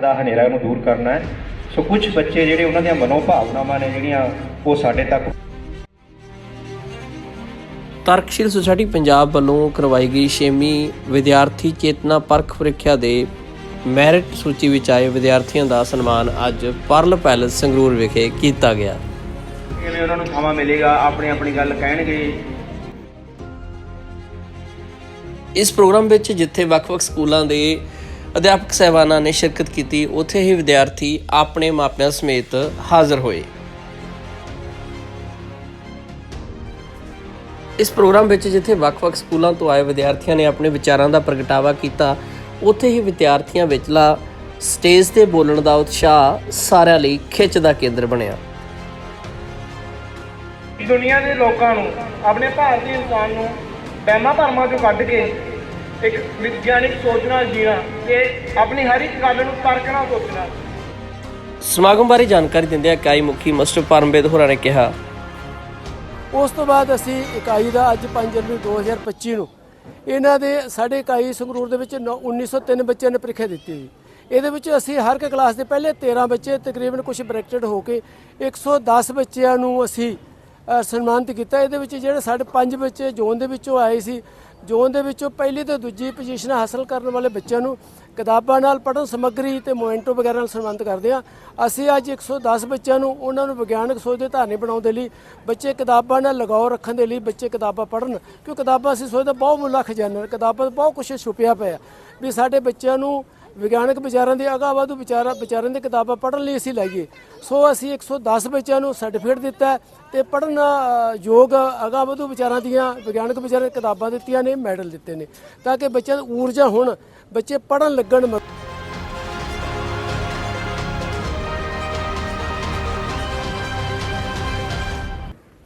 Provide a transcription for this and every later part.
ਦਾ ਹਨੇਰਾ ਨੂੰ ਦੂਰ ਕਰਨਾ ਹੈ। ਸੋ ਕੁਝ ਬੱਚੇ ਜਿਹੜੇ ਉਹਨਾਂ ਦੀਆਂ ਮਨੋਭਾਵਨਾਵਾਂ ਨੇ ਜਿਹੜੀਆਂ ਉਹ ਸਾਡੇ ਤੱਕ ਤਰਕਸ਼ੀਲ ਸੁਸਾਇਟੀ ਪੰਜਾਬ ਵੱਲੋਂ ਕਰਵਾਈ ਗਈ 6ਵੀਂ ਵਿਦਿਆਰਥੀ ਚੇਤਨਾ ਪਰਖ ਪ੍ਰੀਖਿਆ ਦੇ ਮੈਰਿਟ ਸੂਚੀ ਵਿੱਚ ਆਏ ਵਿਦਿਆਰਥੀਆਂ ਦਾ ਸਨਮਾਨ ਅੱਜ ਪਰਲ ਪੈਲਸ ਸੰਗਰੂਰ ਵਿਖੇ ਕੀਤਾ ਗਿਆ। ਕਿਵੇਂ ਉਹਨਾਂ ਨੂੰ ਥਾਵਾਂ ਮਿਲੇਗਾ ਆਪਣੀ ਆਪਣੀ ਗੱਲ ਕਹਿਣਗੇ। ਇਸ ਪ੍ਰੋਗਰਾਮ ਵਿੱਚ ਜਿੱਥੇ ਵੱਖ-ਵੱਖ ਸਕੂਲਾਂ ਦੇ ਅਧਿਆਪਕ ਸਹਿਬਾਨਾਂ ਨੇ ਸ਼ਿਰਕਤ ਕੀਤੀ। ਉੱਥੇ ਹੀ ਵਿਦਿਆਰਥੀ ਆਪਣੇ ਮਾਪਿਆਂ ਸਮੇਤ ਹਾਜ਼ਰ ਹੋਏ। ਇਸ ਪ੍ਰੋਗਰਾਮ ਵਿੱਚ ਜਿੱਥੇ ਵੱਖ-ਵੱਖ ਸਕੂਲਾਂ ਤੋਂ ਆਏ ਵਿਦਿਆਰਥੀਆਂ ਨੇ ਆਪਣੇ ਵਿਚਾਰਾਂ ਦਾ ਪ੍ਰਗਟਾਵਾ ਕੀਤਾ, ਉੱਥੇ ਹੀ ਵਿਦਿਆਰਥੀਆਂ ਵਿਚਲਾ ਸਟੇਜ ਤੇ ਬੋਲਣ ਦਾ ਉਤਸ਼ਾਹ ਸਾਰਿਆਂ ਲਈ ਖਿੱਚ ਦਾ ਕੇਂਦਰ ਬਣਿਆ। ਦੁਨੀਆ ਦੇ ਲੋਕਾਂ ਨੂੰ, ਆਪਣੇ ਭਾਰਤੀ ਇਨਸਾਨ ਨੂੰ ਵਹਿਮਾਂ ਭਰਮਾਂ ਚੋਂ ਕੱਢ ਕੇ ਇੱਕ ਵਿਗਿਆਨਿਕ ਸੋਚ ਨਾਲ ਜੀਣਾ ਤੇ ਆਪਣੀ ਹਰ ਇੱਕ ਗੱਲ ਨੂੰ ਤਰਕ ਨਾਲ ਸੋਚਣਾ। ਸਮਾਗਮ ਬਾਰੇ ਜਾਣਕਾਰੀ ਦਿੰਦਿਆਂ ਇਕਾਈ ਮੁਖੀ ਮਾਸਟਰ ਪਰਮਵੇਦ ਹੋਰਾਂ ਨੇ ਕਿਹਾ। ਉਸ ਤੋਂ ਬਾਅਦ ਅਸੀਂ ਇਕਾਈ ਦਾ ਅੱਜ 5 ਜਨਵਰੀ 2025 ਨੂੰ ਇਹਨਾਂ ਦੇ ਸਾਡੇ ਇਕਾਈ ਸੰਗਰੂਰ ਦੇ ਵਿੱਚ ਨੌ- 1903 ਬੱਚਿਆਂ ਨੇ ਪ੍ਰੀਖਿਆ ਦਿੱਤੀ ਜੀ। ਇਹਦੇ ਵਿੱਚ ਅਸੀਂ ਹਰ ਇੱਕ ਕਲਾਸ ਦੇ ਪਹਿਲੇ 13 ਬੱਚੇ ਤਕਰੀਬਨ ਕੁਝ ਬ੍ਰੈਕਟਡ ਹੋ ਕੇ 110 ਬੱਚਿਆਂ ਨੂੰ ਅਸੀਂ ਸਨਮਾਨਿਤ ਕੀਤਾ। ਇਹਦੇ ਵਿੱਚ ਜਿਹੜੇ ਸਾਡੇ ਪੰਜ ਬੱਚੇ ਜ਼ੋਨ ਦੇ ਵਿੱਚੋਂ ਆਏ ਸੀ ਜ਼ੋਨ ਦੇ ਵਿੱਚੋਂ ਪਹਿਲੀ ਤੇ ਦੂਜੀ ਪੋਜੀਸ਼ਨ ਹਾਸਲ ਕਰਨ ਵਾਲੇ ਬੱਚਿਆਂ ਨੂੰ ਕਿਤਾਬਾਂ ਨਾਲ ਪੜ੍ਹਨ ਸਮੱਗਰੀ ਤੇ ਮੋਮੈਂਟੋ ਵਗੈਰਾ ਨਾਲ ਸਨਮਾਨਿਤ ਕਰਦੇ ਹਾਂ। ਅਸੀਂ ਅੱਜ 110 ਬੱਚਿਆਂ ਨੂੰ ਉਹਨਾਂ ਨੂੰ ਵਿਗਿਆਨਕ ਸੋਚ ਦੇ ਧਾਰਨੀ ਬਣਾਉਣ ਦੇ ਲਈ ਬੱਚੇ ਕਿਤਾਬਾਂ ਨਾਲ ਲਗਾਓ ਰੱਖਣ ਦੇ ਲਈ ਬੱਚੇ ਕਿਤਾਬਾਂ ਪੜ੍ਹਨ, ਕਿਉਂ ਕਿਤਾਬਾਂ ਅਸੀਂ ਸੋਚਦੇ ਬਹੁਤ ਮੁੱਲਾ ਖਜ਼ਾਨਾ ਕਿਤਾਬਾਂ ਬਹੁਤ ਕੁਝ ਛੁਪਿਆ ਪਿਆ। ਵੀ ਸਾਡੇ ਬੱਚਿਆਂ ਨੂੰ ਵਿਗਿਆਨਕ ਵਿਚਾਰਾਂ ਦੇ ਅਗਾਂਹ ਵਧੂ ਵਿਚਾਰਾਂ ਵਿਚਾਰਾਂ ਦੀ ਕਿਤਾਬਾਂ ਪੜ੍ਹਨ ਲਈ ਅਸੀਂ ਲਾਈਏ। ਸੋ ਅਸੀਂ 110 ਬੱਚਿਆਂ ਨੂੰ ਸਰਟੀਫਿਕੇਟ ਦਿੱਤਾ ਹੈ ਤੇ ਪੜ੍ਹਨ ਯੋਗ ਅਗਾਂਹ ਵਧੂ ਵਿਚਾਰਾਂ ਦੀਆਂ ਵਿਗਿਆਨਕ ਵਿਚਾਰਾਂ ਦੀਆਂ ਕਿਤਾਬਾਂ ਦਿੱਤੀਆਂ ਨੇ, ਮੈਡਲ ਦਿੱਤੇ ਨੇ। ਤਾਂ ਕਿ ਬੱਚਿਆਂ ਦੀ ਊਰਜਾ ਹੁਣ ਬੱਚੇ ਪੜ੍ਹਨ ਲੱਗਣ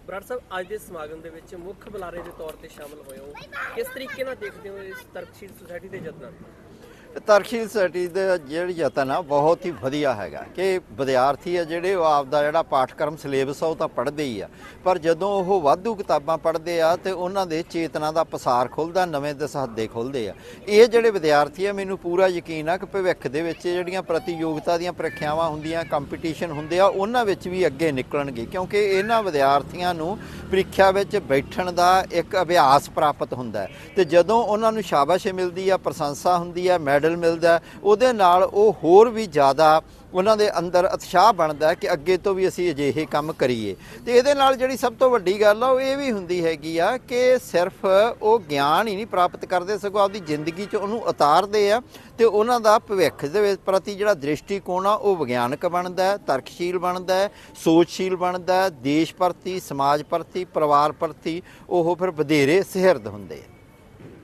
ਬਰਾੜ ਸਾਹਿਬ, ਅੱਜ ਦੇ ਸਮਾਗਮ ਦੇ ਵਿੱਚ ਮੁੱਖ ਬੁਲਾਰੇ ਦੇ ਤੌਰ ਤੇ ਸ਼ਾਮਲ ਹੋਏ ਹੋ। ਕਿਸ ਤਰੀਕੇ ਨਾਲ ਦੇਖਦੇ ਹੋ ਇਸ ਤਰਕਸ਼ੀਲ ਸੁਸਾਇਟੀ ਦੇ ਯਤਨਾਂ ਨੂੰ? ਤਰਖੀਲ ਸਟੀ ਦੇ ਜਿਹੜੀ ਯਤਨ ਆ, ਬਹੁਤ ਹੀ ਵਧੀਆ ਹੈਗਾ ਕਿ ਵਿਦਿਆਰਥੀ ਆ ਜਿਹੜੇ ਉਹ ਆਪਦਾ ਜਿਹੜਾ ਪਾਠਕ੍ਰਮ ਸਿਲੇਬਸ ਆ, ਉਹ ਤਾਂ ਪੜ੍ਹਦੇ ਹੀ ਆ। ਪਰ ਜਦੋਂ ਉਹ ਵਾਧੂ ਕਿਤਾਬਾਂ ਪੜ੍ਹਦੇ ਆ, ਤੇ ਉਹਨਾਂ ਦੇ ਚੇਤਨਾ ਦਾ ਪਸਾਰ ਖੁੱਲਦਾ, ਨਵੇਂ ਦਸਹੱਦੇ ਖੁੱਲਦੇ ਆ। ਇਹ ਜਿਹੜੇ ਵਿਦਿਆਰਥੀ ਆ, ਮੈਨੂੰ ਪੂਰਾ ਯਕੀਨ ਆ ਕਿ ਭਵਿੱਖ ਦੇ ਵਿੱਚ ਜਿਹੜੀਆਂ ਪ੍ਰਤੀਯੋਗਤਾ ਦੀਆਂ ਪ੍ਰੀਖਿਆਵਾਂ ਹੁੰਦੀਆਂ, ਕੰਪੀਟੀਸ਼ਨ ਹੁੰਦੇ ਆ, ਉਹਨਾਂ ਵਿੱਚ ਵੀ ਅੱਗੇ ਨਿਕਲਣਗੇ। ਕਿਉਂਕਿ ਇਹਨਾਂ ਵਿਦਿਆਰਥੀਆਂ ਨੂੰ ਪ੍ਰੀਖਿਆ ਵਿੱਚ ਬੈਠਣ ਦਾ ਇੱਕ ਅਭਿਆਸ ਪ੍ਰਾਪਤ ਹੁੰਦਾ ਹੈ। ਤੇ ਜਦੋਂ ਉਹਨਾਂ ਨੂੰ ਸ਼ਾਬਾਸ਼ ਮਿਲਦੀ ਆ, ਪ੍ਰਸ਼ੰਸਾ ਹੁੰਦੀ ਆ ਮੈਡਲ ਮਿਲਦਾ ਉਹਦੇ ਨਾਲ ਉਹ ਹੋਰ ਵੀ ਜ਼ਿਆਦਾ ਉਹਨਾਂ ਦੇ ਅੰਦਰ ਉਤਸ਼ਾਹ ਬਣਦਾ ਕਿ ਅੱਗੇ ਤੋਂ ਵੀ ਅਸੀਂ ਅਜਿਹੇ ਕੰਮ ਕਰੀਏ। ਤੇ ਇਹਦੇ ਨਾਲ ਜਿਹੜੀ ਸਭ ਤੋਂ ਵੱਡੀ ਗੱਲ ਆ, ਉਹ ਇਹ ਵੀ ਹੁੰਦੀ ਹੈਗੀ ਆ ਕਿ ਸਿਰਫ ਉਹ ਗਿਆਨ ਹੀ ਨਹੀਂ ਪ੍ਰਾਪਤ ਕਰਦੇ, ਸਗੋਂ ਆਪਦੀ ਜ਼ਿੰਦਗੀ 'ਚ ਉਹਨੂੰ ਉਤਾਰਦੇ ਆ ਤੇ ਉਹਨਾਂ ਦਾ ਭਵਿੱਖ ਦੇ ਵਿੱਚ ਪ੍ਰਤੀ ਜਿਹੜਾ ਦ੍ਰਿਸ਼ਟੀਕੋਣ ਆ, ਉਹ ਵਿਗਿਆਨਕ ਬਣਦਾ ਹੈ, ਤਰਕਸ਼ੀਲ ਬਣਦਾ ਹੈ, ਸੋਚਸ਼ੀਲ ਬਣਦਾ ਹੈ, ਦੇਸ਼ ਪ੍ਰਤੀ, ਸਮਾਜ ਪ੍ਰਤੀ, ਪਰਿਵਾਰ ਪ੍ਰਤੀ ਉਹ ਫਿਰ ਵਧੇਰੇ ਸਿਹਰਦ ਹੁੰਦੇ ਆ।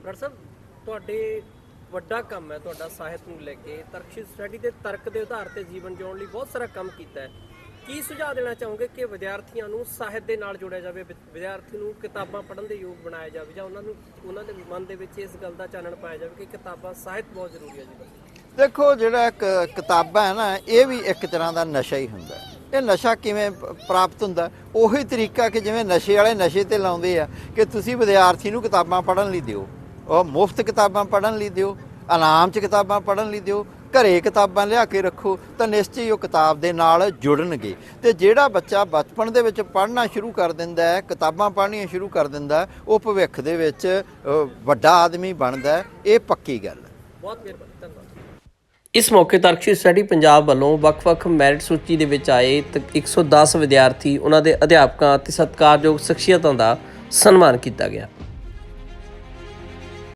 ਬਰਾੜ ਸਾਹਿਬ, ਤੁਹਾਡੇ ਵੱਡਾ ਕੰਮ ਹੈ ਤੁਹਾਡਾ ਸਾਹਿਤ ਨੂੰ ਲੈ ਕੇ। ਤਰਕਸ਼ੀਲ ਸਟੱਡੀ ਦੇ ਤਰਕ ਦੇ ਆਧਾਰ ਤੇ ਜੀਵਨ ਜਿਉਣ ਲਈ ਬਹੁਤ ਸਾਰਾ ਕੰਮ ਕੀਤਾ ਹੈ। ਕੀ ਸੁਝਾਅ ਦੇਣਾ ਚਾਹੋਗੇ ਕਿ ਵਿਦਿਆਰਥੀਆਂ ਨੂੰ ਸਾਹਿਤ ਦੇ ਨਾਲ ਜੋੜਿਆ ਜਾਵੇ ਵਿਦ- ਵਿਦਿਆਰਥੀ ਨੂੰ ਕਿਤਾਬਾਂ ਪੜ੍ਹਨ ਦੇ ਯੋਗ ਬਣਾਇਆ ਜਾਵੇ ਜਾਂ ਉਹਨਾਂ ਨੂੰ, ਉਹਨਾਂ ਦੇ ਮਨ ਦੇ ਵਿੱਚ ਇਸ ਗੱਲ ਦਾ ਚਾਨਣ ਪਾਇਆ ਜਾਵੇ ਕਿ ਕਿਤਾਬਾਂ ਸਾਹਿਤ ਬਹੁਤ ਜ਼ਰੂਰੀ ਹੈ ਜੀ? ਦੇਖੋ, ਜਿਹੜਾ ਕ- ਕਿਤਾਬਾਂ ਹੈ ਨਾ, ਇਹ ਵੀ ਇੱਕ ਤਰ੍ਹਾਂ ਦਾ ਨਸ਼ਾ ਹੀ ਹੁੰਦਾ ਹੈ। ਇਹ ਨਸ਼ਾ ਕਿਵੇਂ ਪ੍ਰਾਪਤ ਹੁੰਦਾ ਉਹੀ ਤਰੀਕਾ ਕਿ ਜਿਵੇਂ ਨਸ਼ੇ ਵਾਲੇ ਨਸ਼ੇ ਤੇ ਲਾਉਂਦੇ ਆ ਕਿ ਤੁਸੀਂ ਵਿਦਿਆਰਥੀ ਨੂੰ ਕਿਤਾਬਾਂ ਪੜ੍ਹਨ ਲਈ ਦਿਓ। ਉਹ ਮੁਫਤ ਕਿਤਾਬਾਂ ਪੜ੍ਹਨ ਲਈ ਦਿਓ ਇਨਾਮ 'ਚ ਕਿਤਾਬਾਂ ਪੜ੍ਹਨ ਲਈ ਦਿਓ, ਘਰੇ ਕਿਤਾਬਾਂ ਲਿਆ ਕੇ ਰੱਖੋ, ਤਾਂ ਨਿਸ਼ਚਿਤ ਹੀ ਉਹ ਕਿਤਾਬ ਦੇ ਨਾਲ ਜੁੜਨਗੇ। ਤੇ ਜਿਹੜਾ ਬੱਚਾ ਬਚਪਨ ਦੇ ਵਿੱਚ ਪੜ੍ਹਨਾ ਸ਼ੁਰੂ ਕਰ ਦਿੰਦਾ ਹੈ, ਕਿਤਾਬਾਂ ਪੜ੍ਹਨੀਆਂ ਸ਼ੁਰੂ ਕਰ ਦਿੰਦਾ ਉਹ ਭਵਿੱਖ ਦੇ ਵਿੱਚ ਵੱਡਾ ਆਦਮੀ ਬਣਦਾ ਇਹ ਪੱਕੀ ਗੱਲ ਹੈ। ਬਹੁਤ ਮਿਹਰਬਾਨੀ, ਧੰਨਵਾਦ। ਇਸ ਮੌਕੇ ਤਰਕਸ਼ੀਲ ਸਟੱਡੀ ਪੰਜਾਬ ਵੱਲੋਂ ਵੱਖ-ਵੱਖ ਮੈਰਿਟ ਸੂਚੀ ਦੇ ਵਿੱਚ ਆਏ ਤ- 110 ਵਿਦਿਆਰਥੀ, ਉਹਨਾਂ ਦੇ ਅਧਿਆਪਕਾਂ ਅਤੇ ਸਤਿਕਾਰਯੋਗ ਸ਼ਖਸੀਅਤਾਂ ਦਾ ਸਨਮਾਨ ਕੀਤਾ ਗਿਆ।